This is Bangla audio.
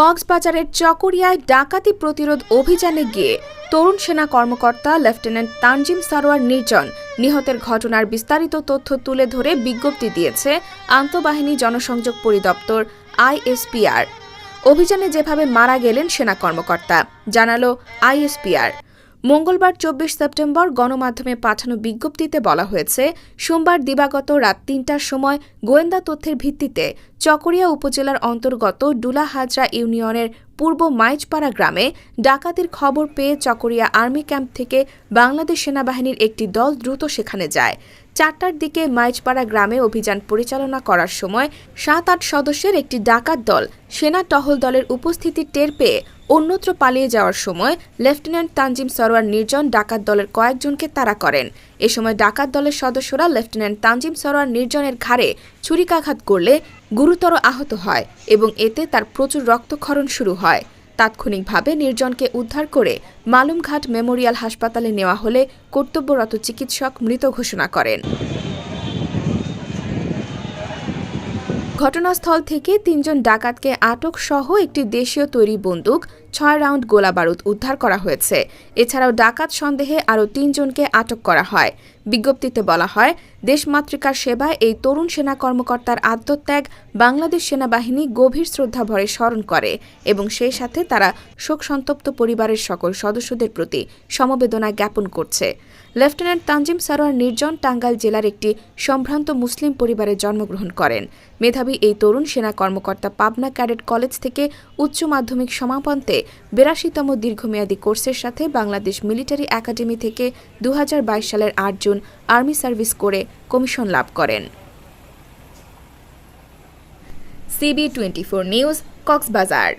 কক্সবাজারের চকরিয়ায় ডাকাতি প্রতিরোধ অভিযানে গিয়ে তরুণ সেনা কর্মকর্তা লেফটেন্যান্ট তানজিম সারোয়ার নির্জন নিহতের ঘটনার বিস্তারিত তথ্য তুলে ধরে বিজ্ঞপ্তি দিয়েছে আন্তঃবাহিনী জনসংযোগ পরিদপ্তর আইএসপিআর। অভিযানে যেভাবে মারা গেলেন সেনা কর্মকর্তা, জানালো আইএসপিআর। মঙ্গলবার চব্বিশ সেপ্টেম্বর গণমাধ্যমে পাঠানো বিজ্ঞপ্তিতে বলা হয়েছে, সোমবার দিবাগত রাত তিনটার সময় গোয়েন্দা তথ্যের ভিত্তিতে চকরিয়া উপজেলার অন্তর্গত ডুলাহাজরা ইউনিয়নের পূর্ব মাইজপাড়া গ্রামে ডাকাতির খবর পেয়ে চকরিয়া আর্মি ক্যাম্প থেকে বাংলাদেশ সেনাবাহিনীর একটি দল দ্রুত সেখানে যায়। চারটার দিকে মাইজপাড়া গ্রামে অভিযান পরিচালনা করার সময় সাত আট সদস্যের একটি ডাকাত দল সেনা টহল দলের উপস্থিতি টের পেয়ে অন্যত্র পালিয়ে যাওয়ার সময় লেফটেন্যান্ট তানজিম সরোয়ার নির্জন ডাকাত দলের কয়েকজনকে তাড়া করেন। এ সময় ডাকাত দলের সদস্যরা লেফটেন্যান্ট তানজিম সরোয়ার নির্জনের ঘাড়ে ছুরিকাঘাত করলে গুরুতর আহত হয় এবং এতে তার প্রচুর রক্তক্ষরণ শুরু হয়। তাৎক্ষণিকভাবে নির্জনকে উদ্ধার করে মালুমঘাট মেমোরিয়াল হাসপাতালে নেওয়া হলে কর্তব্যরত চিকিৎসক মৃত ঘোষণা করেন। ঘটনাস্থল থেকে তিনজন ডাকাতকে আটক সহ একটি দেশীয় তৈরি বন্দুক, ছয় রাউন্ড গোলাবারুদ উদ্ধার করা হয়েছে। এছাড়াও ডাকাত সন্দেহে আরও তিনজনকে আটক করা হয়। বিজ্ঞপ্তিতে বলা হয় দেশমাতৃকার সেবায় এই তরুণ সেনা কর্মকর্তার আত্মত্যাগ বাংলাদেশ সেনাবাহিনী গভীর শ্রদ্ধাভরে স্মরণ করে এবং সেই সাথে তারা শোকসন্তপ্ত পরিবারের সকল সদস্যদের প্রতি সমবেদনা জ্ঞাপন করছে। লেফটেন্যান্ট তানজিম সারোয়ার নির্জন টাঙ্গাইল জেলার একটি সম্ভ্রান্ত মুসলিম পরিবারে জন্মগ্রহণ করেন। মেধাবী এই তরুণ সেনা কর্মকর্তা পাবনা ক্যাডেট কলেজ থেকে উচ্চ মাধ্যমিক সমাপন্তে বিরাশিতম দীর্ঘমেয়াদী কোর্সের সাথে বাংলাদেশ মিলিটারি একাডেমি থেকে দু হাজার বাইশ সালের আট জুন আর্মি সার্ভিস করে কমিশন লাভ করেন। CB twenty four news, Cox's Bazar.